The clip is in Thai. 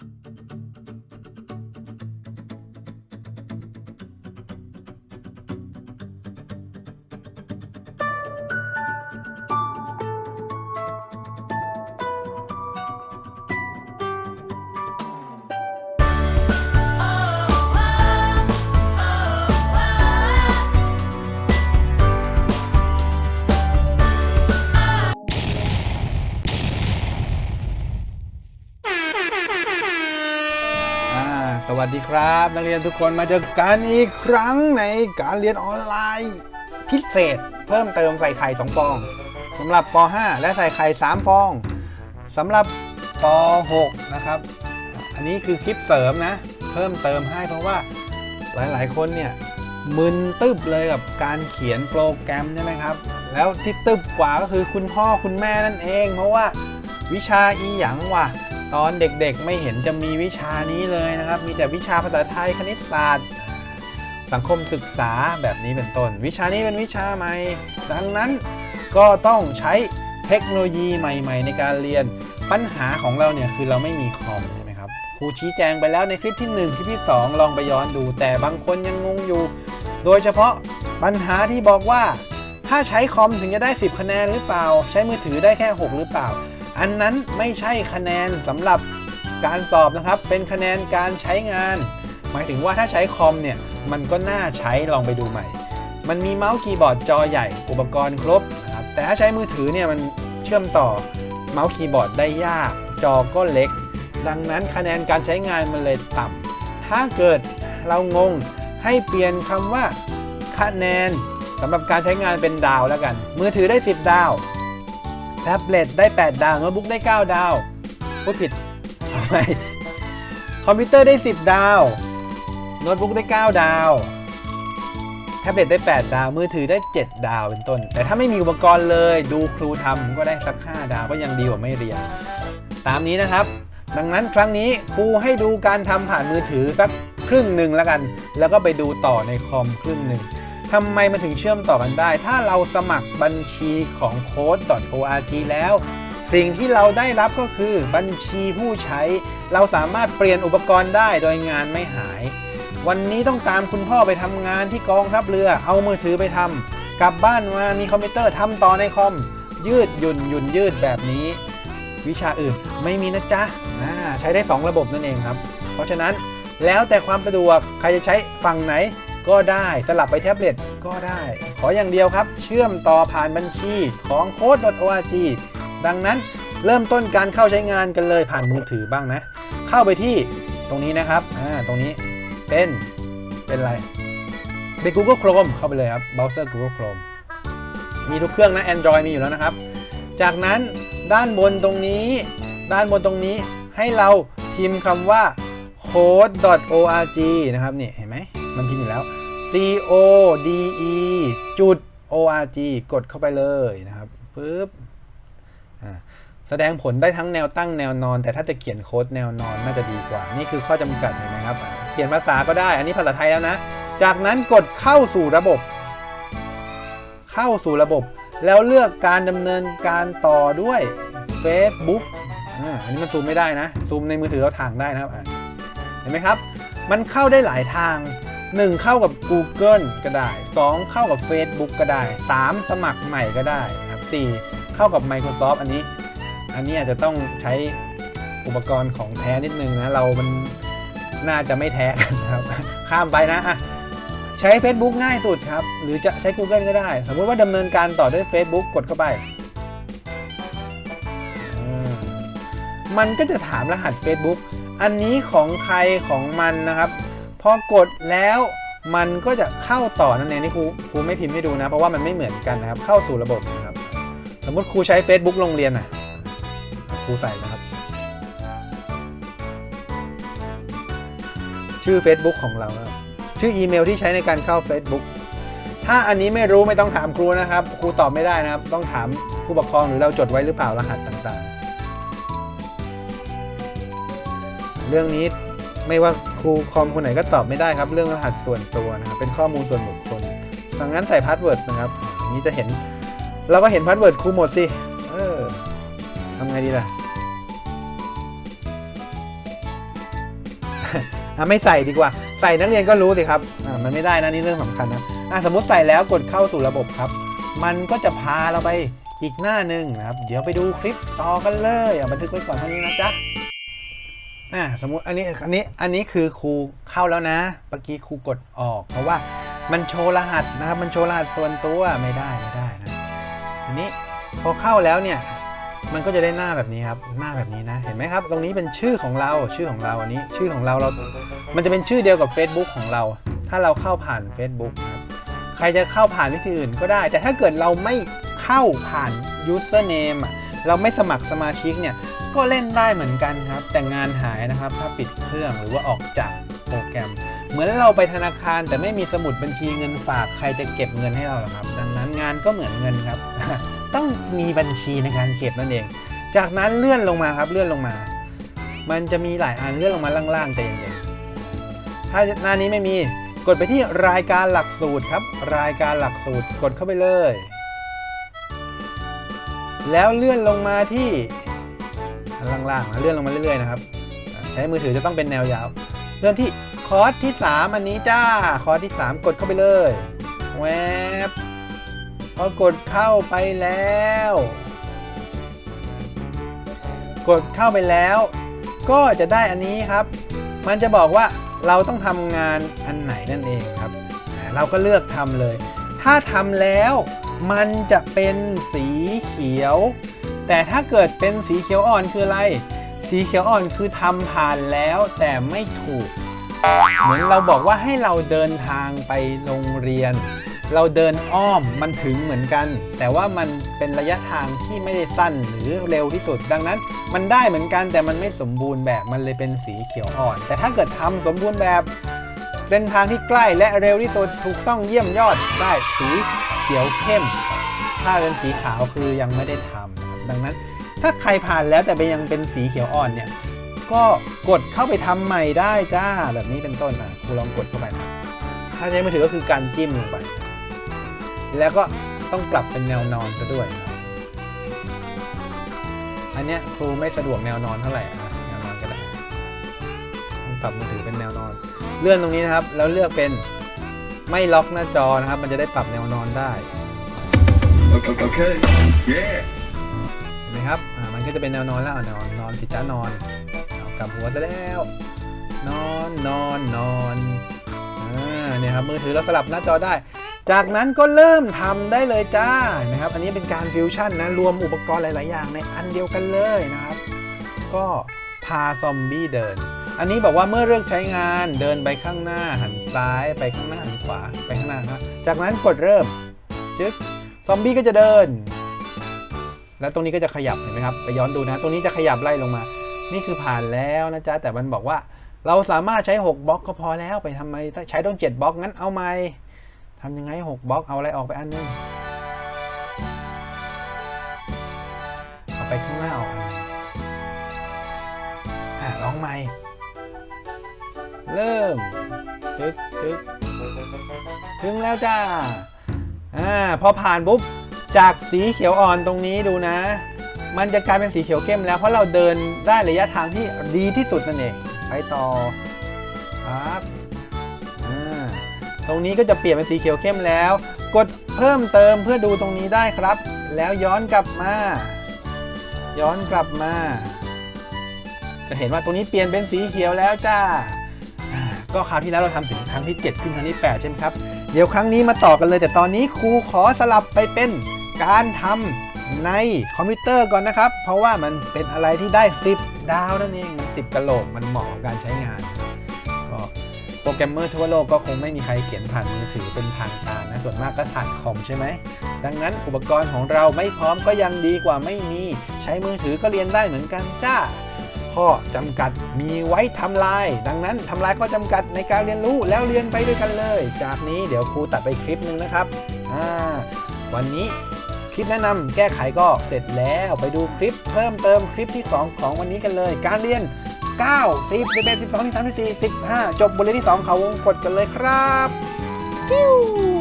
อ่ ครับ นักเรียนทุกคนมาเจอกันอีกครั้งในการเรียนออนไลน์ พิเศษ เพิ่มเติมใส่ไข่2ฟองสำหรับป .5 และใส่ไข่3ฟองสำหรับป .6 นะครับ อันนี้คือคลิปเสริมนะ เพิ่มเติมให้เพราะว่าหลายๆ คนเนี่ยมึนตึบเลยกับการเขียนโปรแกรมใช่ไหมครับ แล้วที่ตึบกว่าก็คือคุณพ่อคุณแม่นั่นเอง เพราะว่าวิชาอีหยังว่ะ ตอนเด็กๆไม่เห็นจะมีวิชานี้เลยนะครับ มีแต่วิชาภาษาไทยคณิตศาสตร์ สังคมศึกษาแบบนี้เป็นต้น วิชานี้เป็นวิชาใหม่ ดังนั้นก็ต้องใช้เทคโนโลยีใหม่ ๆ ในการเรียนปัญหาของเราเนี่ยคือเราไม่มีคอมใช่ไหมครับครูชี้แจงไปแล้วในคลิปที่ 1 คลิปที่ 2 ลองไปย้อนดู แต่บางคนยังงงอยู่ โดยเฉพาะปัญหาที่บอกว่า ถ้าใช้คอมถึงจะได้ 10 คะแนนหรือเปล่า ใช้มือถือได้แค่ 6 หรือเปล่า อันนั้นไม่ใช่คะแนนสำหรับการสอบนะครับ เป็นคะแนนการใช้งาน หมายถึงว่าถ้าใช้คอมเนี่ย มันก็น่าใช้ลองไปดูใหม่ มันมีเมาส์คีย์บอร์ดจอใหญ่ อุปกรณ์ครบนะครับ แต่ถ้าใช้มือถือเนี่ยมันเชื่อมต่อเมาส์คีย์บอร์ดได้ยาก จอก็เล็ก ดังนั้นคะแนนการใช้งานมันเลยต่ำ ถ้าเกิดเรางงให้เปลี่ยนคำว่าคะแนนสำหรับการใช้งานเป็นดาวแล้วกัน มือถือได้ 10 ดาว แท็บเล็ตได้ 8 ดาวโน้ตบุ๊กได้ 9 ดาวพูดผิดเอาไมคอมพิวเตอร์ได้ 10 ดาวโน้ตบุ๊กได้ 9 ดาว แท็บเล็ตได้ 8 ดาว มือถือได้ 7 ดาวเป็นต้น แต่ถ้าไม่มีอุปกรณ์เลยดูครูทำก็ได้สัก 5 ดาวก็ยังดีกว่าไม่เรียน ตามนี้นะครับ ดังนั้นครั้งนี้ครูให้ดูการทำผ่านมือถือสักครึ่งหนึ่งแล้วกัน แล้วก็ไปดูต่อในคอมครึ่งหนึ่ง ทำไมมันถึงเชื่อมต่อกันได้ ถ้าเราสมัครบัญชีของ code.org แล้ว สิ่งที่เราได้รับก็คือบัญชีผู้ใช้ เราสามารถเปลี่ยนอุปกรณ์ได้โดยงานไม่หาย วันนี้ต้องตามคุณพ่อไปทำงานที่กองทัพเรือ เอามือถือไปทำกลับบ้านมามีคอมพิวเตอร์ทำต่อในคอม ยืดหยุ่นหยุ่นยืดแบบนี้ วิชาอื่นไม่มีนะจ๊ะใช้ได้ 2 ระบบนั่นเองครับ เพราะฉะนั้นแล้วแต่ความสะดวกใครจะใช้ฝั่งไหน ก็ได้สลับไปแท็บเล็ตก็ได้ ขออย่างเดียวครับ เชื่อมต่อผ่านบัญชีของ code.org ดังนั้นเริ่มต้นการเข้าใช้งานกันเลยผ่านมือถือบ้างนะ เข้าไปที่ตรงนี้นะครับอ่าตรงนี้เป็นเป็นอะไรเป็น Google Chrome เข้าไปเลยครับเบราว์เซอร์ Google Chrome มีทุกเครื่องนะ Android มีอยู่แล้วนะครับ จากนั้นด้านบนตรงนี้ ด้านบนตรงนี้ให้เราพิมพ์คำว่า code.org นะครับนี่เห็นไหม มันพิมพ์อยู่แล้ว c o d e จุด org กดเข้าไปเลยนะครับปึ๊บแสดงผลได้ทั้งแนวตั้งแนวนอน แต่ถ้าจะเขียนโค้ดแนวนอนน่าจะดีกว่า นี่คือข้อจำกัดเห็นไหมครับเปลี่ยนภาษาก็ได้ อันนี้ภาษาไทยแล้วนะ จากนั้นกดเข้าสู่ระบบ เข้าสู่ระบบ แล้วเลือกการดำเนินการต่อด้วย Facebook อันนี้มันซูมไม่ได้นะ ซูมในมือถือเราถ่างได้นะครับอะเห็นไหมครับ มันเข้าได้หลายทาง 1 เข้ากับ Google ก็ได้ 2 เข้ากับ Facebook ก็ได้ 3 สมัครใหม่ก็ได้ครับ4เข้ากับ Microsoft อันนี้ อันนี้อาจจะต้องใช้อุปกรณ์ของแท้นิดนึงนะ เรามันน่าจะไม่แท้กันครับ ข้ามไปนะอะใช้ Facebook ง่ายสุดครับ หรือจะใช้ Google ก็ได้ สมมติว่าดำเนินการต่อด้วย Facebook กดเข้าไปมมันก็จะถามรหัส Facebook อันนี้ของใครของมันนะครับ พอกดแล้วมันก็จะเข้าต่อนั่นเองนี่ครูครูไม่พิมพ์ให้ดูนะ เพราะว่ามันไม่เหมือนกันนะครับ เข้าสู่ระบบนะครับ สมมติครูใช้ Facebook โรงเรียนนะครูใส่นะครับ ชื่อ Facebook ของเรานะครับชื่ออีเมลที่ใช้ในการเข้า Facebook ถ้าอันนี้ไม่รู้ไม่ต้องถามครูนะครับ ครูตอบไม่ได้นะครับ ต้องถามผู้ปกครองหรือเราจดไว้หรือเปล่ารหัสต่างๆ เรื่องนี้ ไม่ว่าครูคอมคนไหนก็ตอบไม่ได้ครับ เรื่องรหัสส่วนตัวนะครับเป็นข้อมูลส่วนบุคคลดังนั้นใส่พาสเวิร์ดนะครับนี้จะเห็นเราก็เห็นพาสเวิร์ดครูหมดสิเออทำไงดีล่ะอะไม่ใส่ดีกว่า ใส่นักเรียนก็รู้สิครับอ่ามันไม่ได้นะนี่เรื่องสำคัญนะอะสมมติใส่แล้วกดเข้าสู่ระบบครับ มันก็จะพาเราไปอีกหน้าหนึ่งนะครับ เดี๋ยวไปดูคลิปต่อกันเลยอะบันทึกไว้ก่อนเท่านี้นะจ๊ะ อะสมมติอันนี้อันนี้อันนี้คือครูเข้าแล้วนะเมื่อกี้ครูกดออก เพราะว่ามันโชว์รหัสนะครับมันโชว์รหัสส่วนตัวไม่ได้ไม่ได้นะทีนี้พอเข้าแล้วเนี่ยมันก็จะได้หน้าแบบนี้ครับหน้าแบบนี้นะเห็นไหมครับ ตรงนี้เป็นชื่อของเราชื่อของเราอันนี้ ชื่อของเราเรา มันจะเป็นชื่อเดียวกับ Facebook ของเรา ถ้าเราเข้าผ่าน Facebook ครับใครจะเข้าผ่านวิธีอื่นก็ได้ แต่ถ้าเกิดเราไม่เข้าผ่าน username เราไม่สมัครสมาชิกเนี่ย ก็เล่นได้เหมือนกันครับ แต่งานหายนะครับ ถ้าปิดเครื่องหรือว่าออกจากโปรแกรม เหมือนเราไปธนาคารแต่ไม่มีสมุดบัญชีเงินฝากใครจะเก็บเงินให้เราหรอครับ ดังนั้นงานก็เหมือนเงินครับ ต้องมีบัญชีในการเก็บนั่นเอง จากนั้นเลื่อนลงมาครับเลื่อนลงมา มันจะมีหลายอันเลื่อนลงมาล่างๆใจเย็นๆถ้าหน้านี้ไม่มีกดไปที่รายการหลักสูตรครับ รายการหลักสูตรกดเข้าไปเลย แล้วเลื่อนลงมาที่ อันล่างๆนะเลื่อนลงมาเรื่อยๆนะครับใช้มือถือจะต้องเป็นแนวยาวเลื่อนที่คอร์สที่ 3 อันนี้จ้าคอร์สที่ 3 กดเข้าไปเลยแวบพอกดเข้าไปแล้ว กดเข้าไปแล้ว ก็จะได้อันนี้ครับ มันจะบอกว่าเราต้องทำงานอันไหนนั่นเองครับ เราก็เลือกทำเลย ถ้าทำแล้วมันจะเป็นสีเขียว แต่ถ้าเกิดเป็นสีเขียวอ่อนคืออะไร สีเขียวอ่อนคือทำผ่านแล้วแต่ไม่ถูก เหมือนเราบอกว่าให้เราเดินทางไปโรงเรียน เราเดินอ้อมมันถึงเหมือนกัน แต่ว่ามันเป็นระยะทางที่ไม่ได้สั้นหรือเร็วที่สุด ดังนั้น มันได้เหมือนกันแต่มันไม่สมบูรณ์แบบมันเลยเป็นสีเขียวอ่อน แต่ถ้าเกิดทำสมบูรณ์แบบเส้นทางที่ใกล้และเร็วที่สุดถูกต้องเยี่ยมยอดได้สีเขียวเข้ม ถ้าเป็นสีขาวคือยังไม่ได้ทำ ดังนั้น ถ้าใครผ่านแล้วแต่ไปยังเป็นสีเขียวอ่อนเนี่ย ก็กดเข้าไปทำใหม่ได้จ้าแบบนี้เป็นต้นอะครูลองกดเข้าไปนะถ้าใช้มือถือก็คือการจิ้มลงไป แล้วก็ต้องปรับเป็นแนวนอนซะด้วยนะครับอันเนี้ยครูไม่สะดวกแนวนอนเท่าไหร่อะแนวนอนก็ได้ต้องปรับมือถือเป็นแนวนอน เลื่อนตรงนี้นะครับ แล้วเลือกเป็นไม่ล็อกหน้าจอนะครับ มันจะได้ปรับแนวนอนได้ Okay. okay. Yeah. นไหมครับอ่ามันก็จะเป็นแนวนอนแล้วนอนนอนสิจ้านอนกลับหัวซะแล้ว นอนนอนนอนอ่าเนี่ยครับมือถือเราสลับหน้าจอได้ จากนั้นก็เริ่มทำได้เลยจ้านไหมครับ อันนี้เป็นการฟิวชั่นนะรวมอุปกรณ์หลาย ๆ อย่างในอันเดียวกันเลยนะครับ ก็พาซอมบี้เดิน อันนี้บอกว่าเมื่อเลือกใช้งานเดินไปข้างหน้าหันซ้ายไปข้างหน้าหันขวาไปข้างหน้าครับจากนั้นกดเริ่มจึ๊กซอมบี้ก็จะเดิน แล้วตรงนี้ก็จะขยับเห็นไหมครับไปย้อนดูนะ ตรงนี้จะขยับไล่ลงมา นี่คือผ่านแล้วนะจ๊ะแต่มันบอกว่า เราสามารถใช้ 6บล็อกก็พอแล้วไปทำไมใช้ต้อง7บล็อกงั้นเอาไหมทำยังไง6บล็อกเอาอะไรออกไปอันนึงเอาไปข้างหน้าออกอันนึงอะลองใหม่ เริ่มตึ๊กตึ๊กถึงแล้วจ้าอ่าพอผ่านปุ๊บ จากสีเขียวอ่อนตรงนี้ดูนะ มันจะกลายเป็นสีเขียวเข้มแล้วเพราะเราเดินได้ระยะทางที่ดีที่สุดนั่นเองไปต่อครับอ่าตรงนี้ก็จะเปลี่ยนเป็นสีเขียวเข้มแล้ว กดเพิ่มเติมเพื่อดูตรงนี้ได้ครับ แล้วย้อนกลับมา ย้อนกลับมา จะเห็นว่าตรงนี้เปลี่ยนเป็นสีเขียวแล้วจ้าก็คราวที่แล้วเราทำถึงครั้งที่ 7 ขึ้นครั้งที่ 8 ใช่ไหมครับ เดี๋ยวครั้งนี้มาต่อกันเลย แต่ตอนนี้ครูขอสลับไปเป็น การทำในคอมพิวเตอร์ก่อนนะครับ เพราะว่ามันเป็นอะไรที่ได้ 10 ดาวนั่นเองมัน10กะโหลกมันเหมาะกับการใช้งาน ก็โปรแกรมเมอร์ทั่วโลกก็คงไม่มีใครเขียนผ่านมือถือเป็นทางการนะ ส่วนมากก็ผ่านคอมใช่ไหม ดังนั้นอุปกรณ์ของเราไม่พร้อมก็ยังดีกว่าไม่มี ใช้มือถือก็เรียนได้เหมือนกันจ้า ข้อจำกัดมีไว้ทำลาย ดังนั้นทำลายข้อจำกัดในการเรียนรู้แล้วเรียนไปด้วยกันเลย จากนี้เดี๋ยวครูตัดไปคลิปหนึ่งนะครับ อ่า วันนี้ คลิปแนะนำแก้ไขก็เสร็จแล้วไปดูคลิปเพิ่มเติมคลิปที่ 2 ของวันนี้กันเลย การเรียน 9 10 11 12 13 14 15 จบบทเรียนที่ 2 เขาวงกดกันเลยครับ